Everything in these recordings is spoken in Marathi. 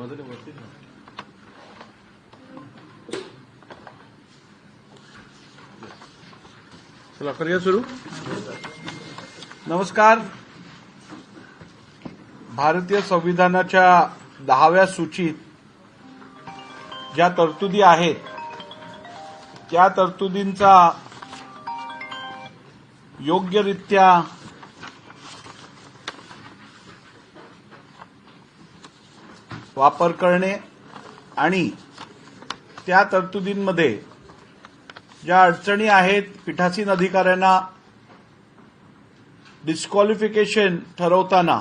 मधुरे वरती चला करूया सुरू? नमस्कार. भारतीय संविधानाच्या दहाव्या सूचीत ज्या तरतुदी आहेत त्या तरतुदींचा योग्यरित्या वापर करणे आणि त्या तरतुदींमध्ये ज्या अडचणी आहेत पीठासीन अधिकाऱ्यांना डिस्क्वालिफिकेशन ठरवताना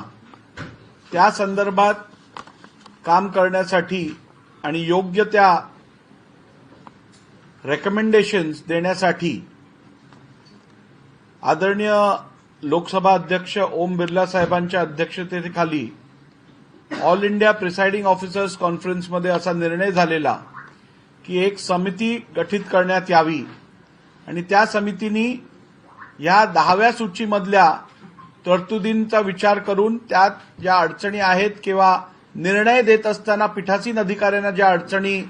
त्या संदर्भात काम करण्यासाठी आणि योग्य त्या रेकमेंडेशन्स देण्यासाठी आदरणीय लोकसभा अध्यक्ष ओम बिर्ला साहेबांच्या अध्यक्षतेखाली ऑल इंडिया प्रिसाइडिंग ऑफिसर्स कॉन्फरन्समध्ये असा निर्णय झालेला की एक समिती गठीत करण्यात यावी. आणि त्या समितीनी या दहाव्या सूचीमधल्या तरतुदींचा विचार करून त्यात ज्या अडचणी आहेत किंवा निर्णय देत असताना पीठासीन अधिकाऱ्यांना ज्या अडचणी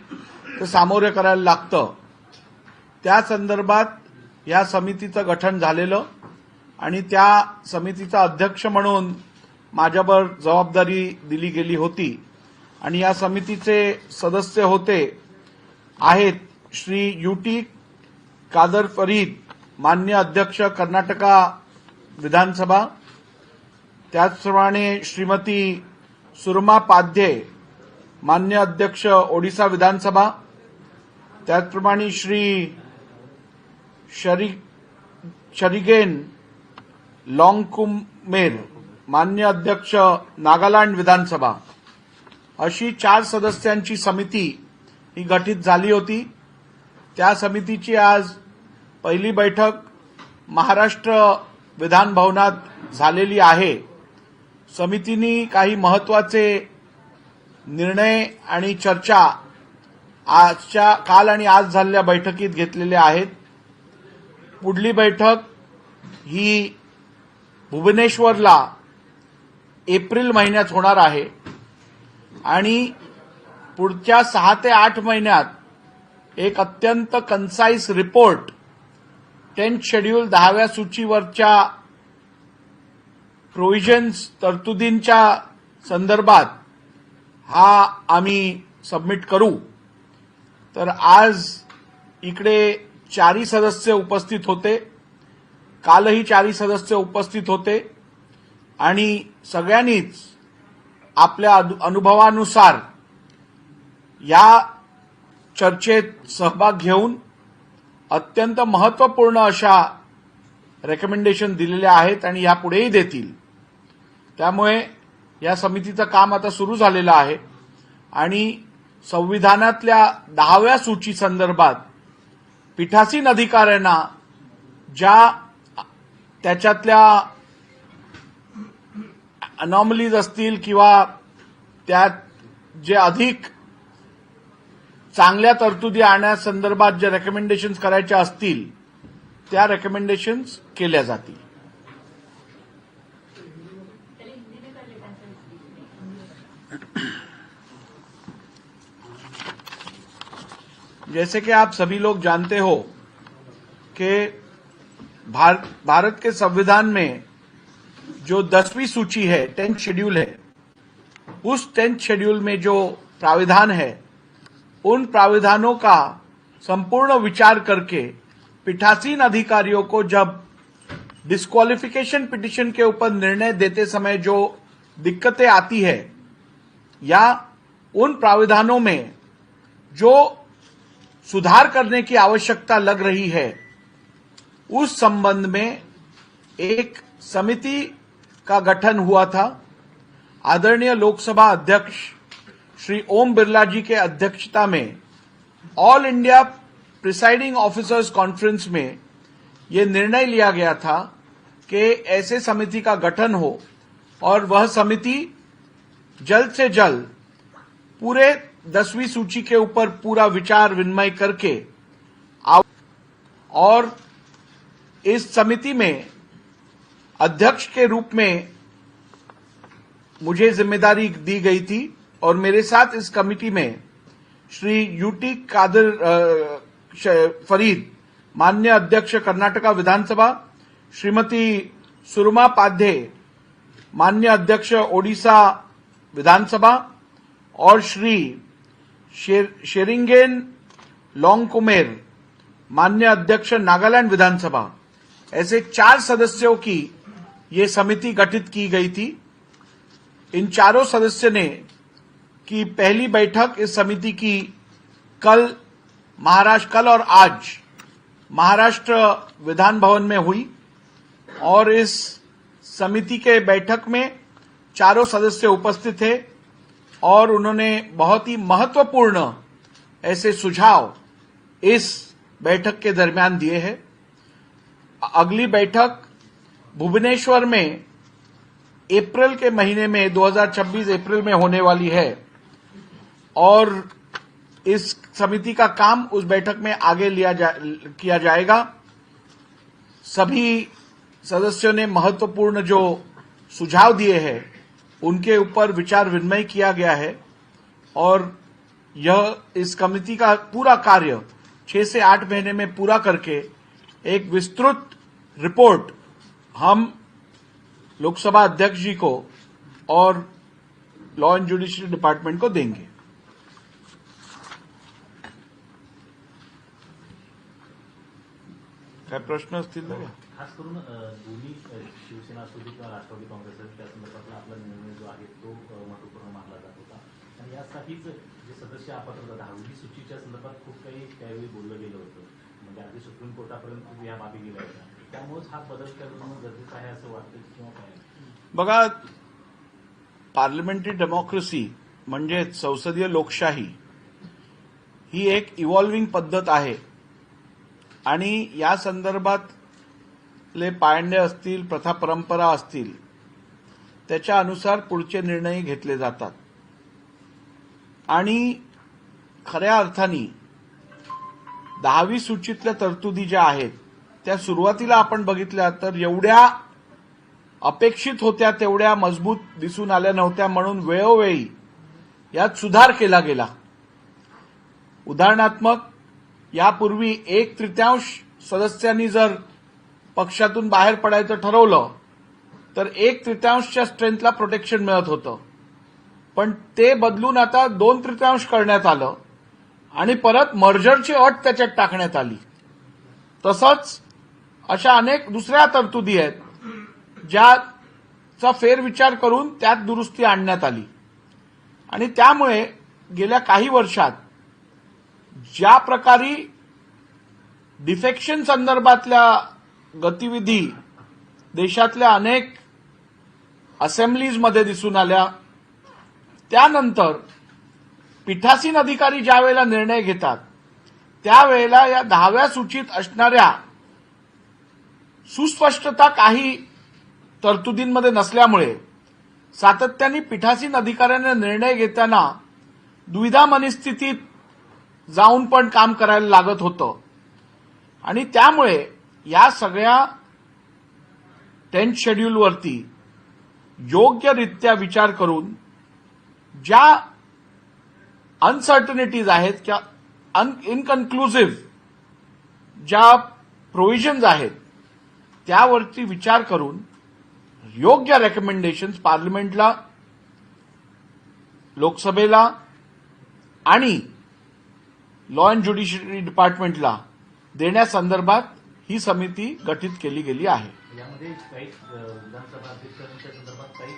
सामोरे करायला लागतं त्या संदर्भात या समितीचं गठन झालेलं आणि त्या समितीचा अध्यक्ष म्हणून माझ्यावर जबाबदारी दिली गेली होती आणि या समितीचे सदस्य होते आहेत श्री युटी कादर फरीद मान्य अध्यक्ष कर्नाटका विधानसभा. त्याचप्रमाणे श्रीमती सुरमा पाध्ये मान्य अध्यक्ष ओडिसा विधानसभा. त्याचप्रमाणे श्री शरी शरिगेन लॉंगकुमेर मान्य अध्यक्ष नागालँड विधानसभा. अशी चार सदस्यांची समिती ही गठीत झाली होती. त्या समितीची आज पहिली बैठक महाराष्ट्र विधानभवनात झालेली आहे. समितीने काही महत्त्वाचे निर्णय आणि चर्चा आजच्या काल आणि आज झालेल्या बैठकीत घेतलेल्या आहेत. पुढली बैठक ही भुवनेश्वरला एप्रिल महिन्यात होणार आहे. आणि पुढच्या सहा ते आठ महिन्यात एक अत्यंत कन्साईज रिपोर्ट टेन्थ शेड्यूल दहाव्या सूचीवरच्या प्रोव्हिजन्स तरतुदींच्या संदर्भात हा आम्ही सबमिट करू. तर आज इकडे चारी सदस्य उपस्थित होते. कालही चारी सदस्य उपस्थित होते. आणि सगळ्यांनीच आपल्या अनुभवानुसार या चर्चेत सहभाग घेऊन अत्यंत महत्त्वपूर्ण अशा रेकमेंडेशन दिलेल्या आहेत आणि यापुढेही देतील. त्यामुळे या समितीचं काम आता सुरू झालेलं आहे आणि संविधानातल्या दहाव्या सूची संदर्भात पीठासीन अधिकाऱ्यांना ज्या त्याच्यातल्या अनॉमलीज असतील किंवा त्यात जे अधिक चांगल्या तरतुदी आणण्यासंदर्भात जे रेकमेंडेशन्स करायच्या असतील त्या रेकमेंडेशन्स केल्या जातील. जैसे कि आप सभी लोग जानते हो कि भार, भारत के संविधान में जो दसवीं सूची है टेंथ शेड्यूल है, उस टेंथ शेड्यूल में जो प्राविधान है, उन प्राविधानों का संपूर्ण विचार करके पीठासीन अधिकारियों को जब डिस्क्वालिफिकेशन पिटिशन के ऊपर निर्णय देते समय जो दिक्कतें आती है, या उन प्राविधानों में जो सुधार करने की आवश्यकता लग रही है, उस संबंध में एक समिति का गठन हुआ था। आदरणीय लोकसभा अध्यक्ष श्री ओम बिरला जी के अध्यक्षता में all India presiding officers conference में यह निर्णय लिया गया था कि ऐसे समिति का गठन हो और वह समिति जल्द से जल्द पूरे दसवीं सूची के ऊपर पूरा विचार विनिमय करके और इस समिति में अध्यक्ष के रूप में मुझे ज़िम्मेदारी दी गई थी और मेरे साथ इस कमिटी में श्री यूटी कादर फरीद मान्य अध्यक्ष कर्नाटका विधानसभा श्रीमती सुरमा पाध्ये मान्य अध्यक्ष ओडिशा विधानसभा और श्री शेर, शेरिंगेन लोंगकुमेर मान्य अध्यक्ष नागालैंड विधानसभा। ऐसे चार सदस्यों की ये समिति गठित की गई थी। इन चारों सदस्य ने की पहली बैठक इस समिति की कल, महाराष्ट्र, कल और आज महाराष्ट्र विधान भवन में हुई और इस समिति के बैठक में चारों सदस्य उपस्थित थे और उन्होंने बहुत ही महत्वपूर्ण ऐसे सुझाव इस बैठक के दरमियान दिए हैं। अगली बैठक भुवनेश्वर में अप्रैल के महीने में 2026 अप्रैल में होने वाली है। और इस समिति का काम उस बैठक में आगे लिया जा, किया जाएगा। सभी सदस्यों ने महत्वपूर्ण जो सुझाव दिए हैं उनके ऊपर विचार विनिमय किया गया है। और यह इस कमिटी का पूरा कार्य छह से आठ महीने में पूरा करके एक विस्तृत रिपोर्ट हम लोकसभा अध्यक्ष जी को और लॉ एंड जुडिशियल डिपार्टमेंट को देंगे। काय प्रश्न असतील तर खास करून दोन्ही शिवसेना असू दे किंवा राष्ट्रवादी काँग्रेस असेल त्या संदर्भातला आपला निर्णय जो आहे तो महत्त्वपूर्ण मानला जात होता. आणि यासाठीच जे सदस्य अपात्रता दहावी सूचीच्या संदर्भात खूप काही त्यावेळी बोललं गेलं होतं. म्हणजे अगदी सुप्रीम कोर्टापर्यंत या बाबी गेल्या होत्या. बघा पार्लमेंटरी डेमोक्रेसी म्हणजे संसदीय लोकशाही ही एक इव्हॉल्विंग पद्धत आहे. आणि या संदर्भातले पायंडे असतील प्रथा परंपरा असतील त्याच्या अनुसार पुढचे निर्णय घेतले जातात. आणि खऱ्या अर्थाने दहावी सूचीतल्या तरतुदी ज्या आहेत त्या सुरुवातीला आपण बघितल्या तर एवढ्या अपेक्षित होत्या तेवढ्या मजबूत दिसून आल्या नव्हत्या म्हणून वेळोवेळी यात सुधार केला गेला. उदाहरणात्मक यापूर्वी एक तृतीयांश सदस्यांनी जर पक्षातून बाहेर पडायचं ठरवलं तर एक तृतीयांशच्या स्ट्रेंथला प्रोटेक्शन मिळत होतं. पण ते बदलून आता दोन तृतीयांश करण्यात आलं आणि परत मर्जरची अट त्याच्यात टाकण्यात आली. तसंच अशा अनेक दुसऱ्या तरतुदी आहेत ज्याचा फेरविचार करून त्यात दुरुस्ती आणण्यात आली. आणि त्यामुळे गेल्या काही वर्षात ज्या प्रकारे डिफेक्शन संदर्भातल्या गतिविधी देशातल्या अनेक असेंब्लीजमध्ये दिसून आल्या त्यानंतर पीठासीन अधिकारी ज्या वेळेला निर्णय घेतात त्यावेळेला या दहाव्या सूचीत असणाऱ्या सुस्पष्टता काही तरतुदींमध्ये नसल्यामुळे सातत्याने पीठासीन अधिकाऱ्यांना निर्णय घेताना दुविधा मनस्थितीत जाऊन पण काम करायला लागत होतं. आणि त्यामुळे या सगळ्या टेन्थ शेड्यूलवरती योग्यरित्या विचार करून ज्या अनसर्टनिटीज आहेत किंवा अन इनकन्क्लुझिव्ह ज्या प्रोव्हिजन्स आहेत त्यावरती विचार करून योग्य रेकमेंडेशन्स पार्लमेंटला लोकसभेला आणि लॉ अँड ज्युडिशरी डिपार्टमेंटला देण्यासंदर्भात ही समिती गठीत केली गेली आहे. यामध्ये काही विधानसभा अध्यक्षांच्या संदर्भात काही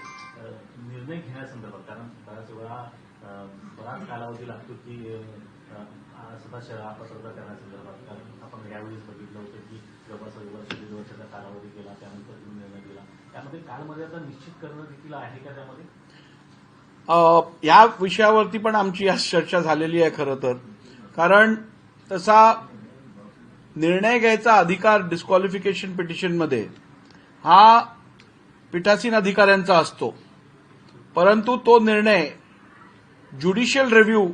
निर्णय घेण्यासंदर्भात कारण बऱ्याच वेळा बराच कालावधी लागतो की अ, सदस्य करण्यासंदर्भात कारण आपण यावेळीच बघितलं होतं की जवळपास वर्ष दीड वर्षाचा कालावधी गेला त्यानंतर तुम्ही निर्णय दिला. त्यामध्ये कालमर्यादा निश्चित करणं देखील आहे का त्यामध्ये? या विषयावरती पण आमची आज चर्चा झालेली आहे खरं तर. कारण तसा निर्णय घ्यायचा अधिकार डिस्क्वालिफिकेशन पिटिशनमध्ये हा पीठासीन अधिकाऱ्यांचा असतो. परंतु तो निर्णय ज्युडिशियल रिव्ह्यू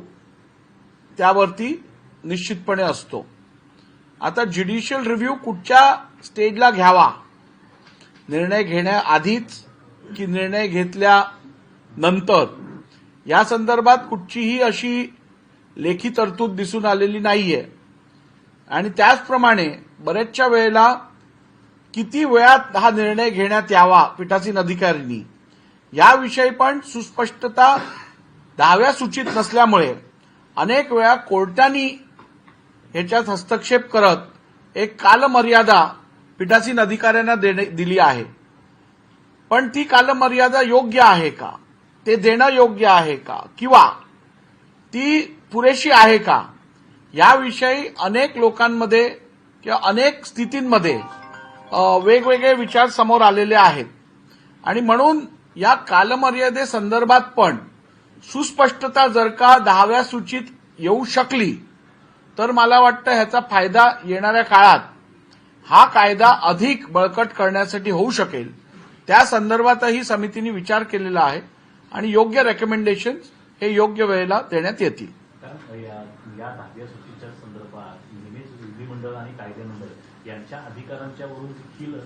त्यावरती निश्चितपणे असतो. आता ज्युडिशियल रिव्ह्यू कुठच्या स्टेजला घ्यावा? निर्णय घेण्याआधीच की निर्णय घेतल्यानंतर या संदर्भात कुठचीही अशी लेखी तरतूद दिसून आलेली नाहीये. आणि त्याचप्रमाणे बऱ्याचशा वेळेला किती वेळात हा निर्णय घेण्यात यावा पीठासीन अधिकाऱ्यांनी याविषयी पण सुस्पष्टता दहाव्या सूचित नसल्यामुळे अनेक वेळा कोर्टानी ह्याच्यात हस्तक्षेप करत एक कालमर्यादा पीठासीन अधिकाऱ्यांना देणे दिली आहे. पण ती कालमर्यादा योग्य आहे का? ते देणं योग्य आहे का? किंवा ती पुरेशी आहे का? याविषयी अनेक लोकांमध्ये किंवा अनेक स्थितींमध्ये वेगवेगळे विचार समोर आलेले आहेत. आणि म्हणून या कालमर्यादेसंदर्भात पण सुस्पष्टता जर का दहाव्या सूचीत येऊ शकली तर मला वाटतं ह्याचा फायदा येणाऱ्या काळात हा कायदा अधिक बळकट करण्यासाठी होऊ शकेल. त्या संदर्भातही समितीने विचार केलेला आहे आणि योग्य रेकमेंडेशन हे योग्य वेळेला देण्यात येतील. या या दहाव्या संदर्भात नेहमीच विधिमंडळ आणि कायदेमंडळ यांच्या अधिकारांच्या वरून देखील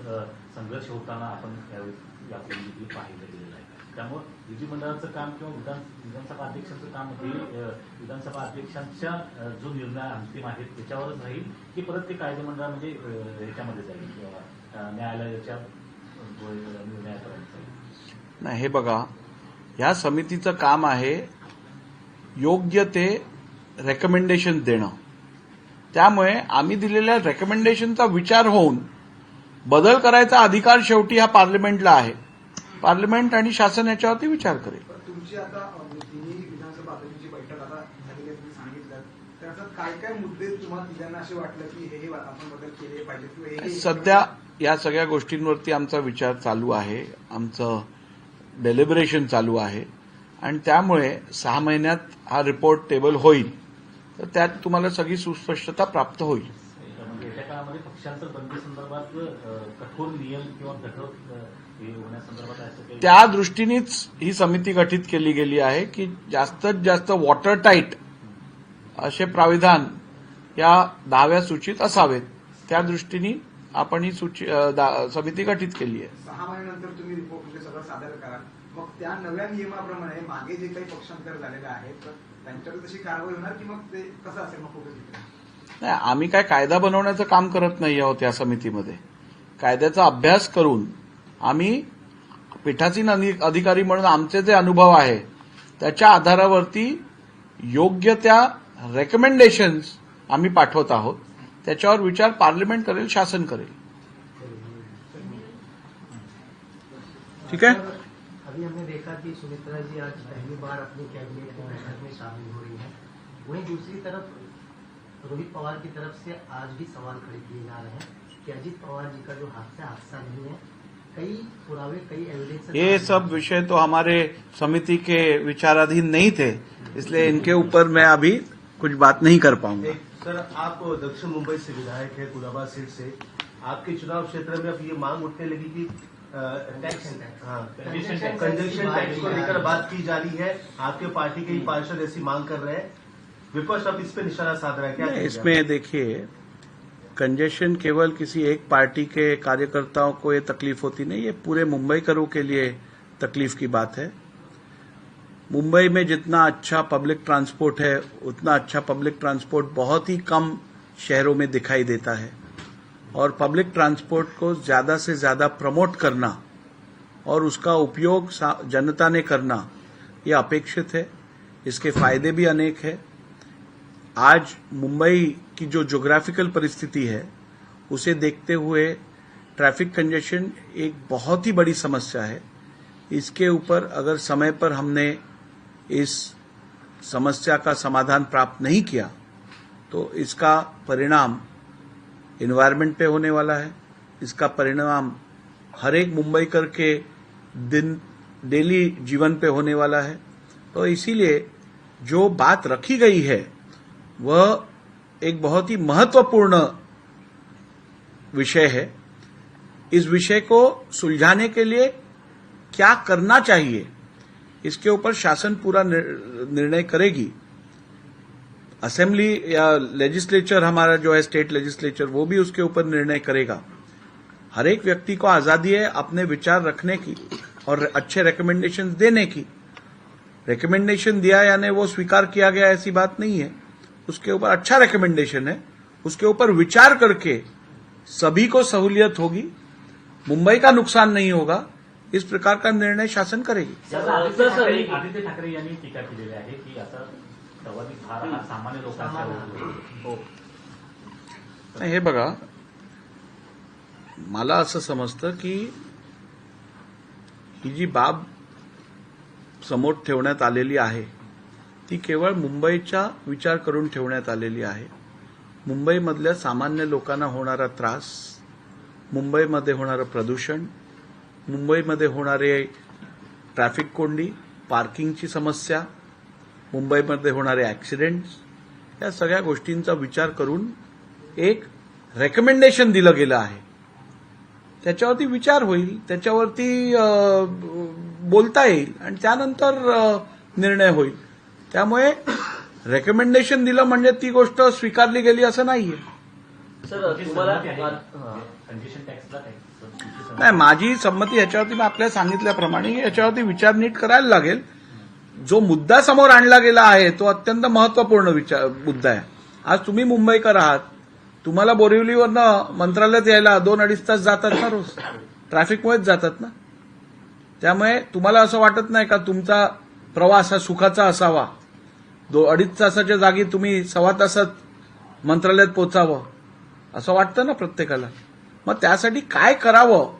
संघर्ष होताना आपण यावेळी पाहिलं गेलेलं आहे. त्यामुळे विधिमंडळाचं काम किंवा विधान विधानसभा अध्यक्षांचं काम हे विधानसभा अध्यक्षांच्या जो निर्णय अंतिम आहे त्याच्यावरच राहील की परत ते कायदेमंडळ म्हणजे ह्याच्यामध्ये जाईल किंवा न्यायालयाच्या निर्णयापर्यंत नाही हे बघा या समितीचं काम आहे योग्य ते रेकमेंडेशन देणं. त्यामुळे आम्ही दिलेल्या रेकमेंडेशनचा विचार होऊन बदल करायचा अधिकार शेवटी हा पार्लमेंटला आहे. पार्लमेंट आणि शासन याच्यावरती विचार करेल. पण तुमची आता अ, तिन्ही विधानसभा अध्यक्षांची बैठक आता झालेली आहे तुम्ही सांगितलं तर असं काय काय मुद्दे तुम्हाला तिघांना असे वाटलं की हे हे आपण बदल केले पाहिजे किंवा हे- हे सध्या या सगळ्या गोष्टींवरती आमचा विचार चालू आहे. आमचं डेलिबरेशन चालू आहे. आणि त्यामुळे सहा महिन्यात हा रिपोर्ट टेबल होईल. तर त्यात तुम्हाला सगळी सुस्पष्टता प्राप्त होईल. म्हणजे येत्या काळामध्ये पक्षांतर बंदी संदर्भात कठोर नियम किंवा कठोर त्या दृष्टीनेच ही समिती गठीत केली गेली आहे की जास्तीत जास्त वॉटर टाईट असे प्राविधान या दहाव्या सूचीत असावेत. त्या दृष्टीने आपण ही सूची समिती गठीत केली आहे. सहा महिन्यानंतर तुम्ही रिपोर्ट म्हणजे सगळं सादर कराल. मग त्या नव्या नियमाप्रमाणे मागे जे काही पक्षांतर झालेलं आहे तर त्यांच्यावर तशी कारवाई होणार की मग ते कसं असेल? मग? नाही आम्ही काय कायदा बनवण्याचं काम करत नाही आहोत या समितीमध्ये. कायद्याचा अभ्यास करून आम्ही पीठासीन अधिकारी म्हणून आमचे जे अनुभव आहे त्याच्या आधारावरती योग्य त्या रेकमेंडेशन्स आम्ही पाठवत आहोत. त्याच्यावर विचार पार्लमेंट करेल शासन करेल. ठीक है अभी हमने देखा कि सुमित्रा जी आज पहली बार अपनी कैबिनेट की बैठक में शामिल हो रही है। वहीं दूसरी तरफ रोहित पवार की तरफ से आज भी सवाल खड़े किए जा रहे हैं कि अजीत पवार जी का जो हादसा हादसा नहीं है कई पुरावे कई एविडेंस ये सब विषय तो हमारे समिति के विचाराधीन नहीं थे इसलिए इनके ऊपर मैं अभी कुछ बात नहीं कर पाऊँगा। सर आप दक्षिण मुंबई से विधायक है कुलाबा सीट से। आपके चुनाव क्षेत्र में अब ये मांग उठने लगी कि टैक्स हाँ. कंजक्शन टैक्स को लेकर बात की जा रही है। आपके पार्टी के ही पार्षद ऐसी मांग कर रहे हैं। विपक्ष अब इस पर निशाना साध रहा है क्या? इसमें देखिए कंजेशन केवल किसी एक पार्टी के कार्यकर्ताओं को ये तकलीफ़ होती नहीं, ये पूरे मुंबई मुंबईकरों के लिए तकलीफ़ की बात है। मुंबई में जितना अच्छा पब्लिक ट्रांसपोर्ट है, उतना अच्छा पब्लिक ट्रांसपोर्ट बहुत ही कम शहरों में दिखाई देता है। और पब्लिक ट्रांसपोर्ट को ज़्यादा से ज़्यादा प्रमोट करना और उसका उपयोग जनता ने करना यह अपेक्षित है। इसके फ़ायदे भी अनेक है। आज मुंबई की जो ज्योग्राफिकल परिस्थिति है, उसे देखते हुए ट्रैफ़िक कंजेशन एक बहुत ही बड़ी समस्या है। इसके ऊपर अगर समय पर हमने इस समस्या का समाधान प्राप्त नहीं किया तो इसका परिणाम इन्वायरमेंट पे होने वाला है। इसका परिणाम हर एक मुंबईकर के दिन डेली जीवन पे होने वाला है। तो इसीलिए जो बात रखी गई है वह एक बहुत ही महत्वपूर्ण विषय है। इस विषय को सुलझाने के लिए क्या करना चाहिए, इसके ऊपर शासन पूरा निर्णय करेगी। असेंबली या लेजिस्लेचर, हमारा जो है स्टेट लेजिस्लेचर, वो भी उसके ऊपर निर्णय करेगा। हर एक व्यक्ति को आज़ादी है अपने विचार रखने की और अच्छे रिकमेंडेशन देने की। रिकमेंडेशन दिया यानी वो स्वीकार किया गया, ऐसी बात नहीं है। उसके ऊपर अच्छा रिकमेंडेशन है। उसके ऊपर विचार करके सभी को सहूलियत होगी। मुंबई का नुकसान नहीं होगा। इस प्रकार का निर्णय शासन करेगी। आदित्य ठाकरे यांनी टीका केलेली आहे की हा सामान्य लोकांचा होतो. नाही, हे बघा. मला असं समजतं की ही जी बाब समोर ठेवण्यात आलेली आहे ती केवळ मुंबईचा विचार करून ठेवण्यात आलेली आहे. मुंबईमधल्या सामान्य लोकांना होणारा त्रास मुंबईमध्ये होणारं प्रदूषण मुंबईमध्ये होणारे ट्रॅफिक कोंडी पार्किंगची समस्या मुंबईमध्ये होणारे ऍक्सिडेंट्स या सगळ्या गोष्टींचा विचार करून एक रेकमेंडेशन दिलं गेलं आहे. त्याच्यावरती विचार होईल त्याच्यावरती बोलता येईल आणि त्यानंतर निर्णय होईल. त्यामुळे रेकमेंडेशन दिलं म्हणजे ती गोष्ट स्वीकारली गेली असं नाहीये. हा. नाही माझी संमती याच्यावरती मी आपल्याला सांगितल्याप्रमाणे याच्यावरती विचार नीट करायला लागेल. जो मुद्दा समोर आणला गेला आहे तो अत्यंत महत्त्वपूर्ण विचार मुद्दा आहे. आज तुम्ही मुंबईकर आहात. तुम्हाला बोरिवलीवरनं मंत्रालयात यायला दोन अडीच तास जातात ना रोज? ट्रॅफिकमुळेच जातात ना? त्यामुळे तुम्हाला असं वाटत नाही का तुमचा प्रवास हा सुखाचा असावा? दो अडीच तासाच्या जागी तुम्ही सव्वा तासात मंत्रालयात पोचावं असं वाटतं ना प्रत्येकाला? मग त्यासाठी काय करावं?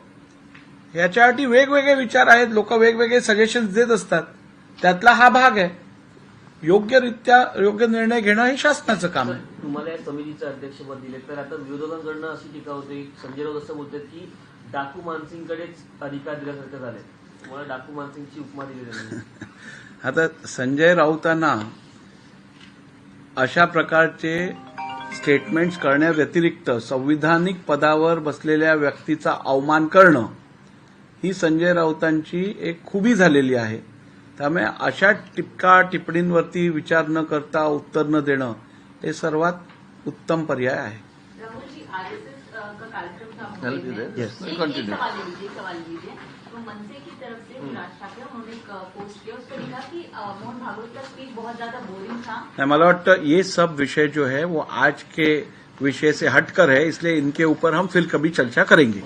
याच्यासाठी वेगवेगळे विचार आहेत. लोक वेगवेगळे सजेशन्स देत असतात. त्यातला हा भाग आहे. योग्यरित्या योग्य निर्णय घेणं हे शासनाचं काम आहे. तुम्हाला या समितीचं अध्यक्षपद दिले तर आता विरोधकांकडनं अशी टीका होते. संजय राऊत असं बोलतात की डाकू मानसिंगकडेच अधिकार दिल्यासारखं झाले तुम्हाला डाकू मानसिंगची उपमा दिली आता संजय राऊतांना अशा प्रकारचे स्टेटमेंट्स करण्याव्यतिरिक्त संविधानिक पदावर बसलेल्या व्यक्तीचा अवमान करणं ही संजय राऊतांची एक खुबी झालेली आहे. त्यामुळे अशा टिपका टिप्पणींवरती विचार न करता उत्तर न देणं हे सर्वात उत्तम पर्याय आहे. राहुल तो मनसे की तरफ़ से राज ठाकरे उन्होंने एक पोस्ट किया। उस पर लिखा कि मोहन भागवत का स्पीच बहुत ज़्यादा बोरिंग था। मला वाटतं ये सब विषय जो है वो आज के विषय से हटकर है इसलिए इनके ऊपर हम फिर कभी चर्चा करेंगे।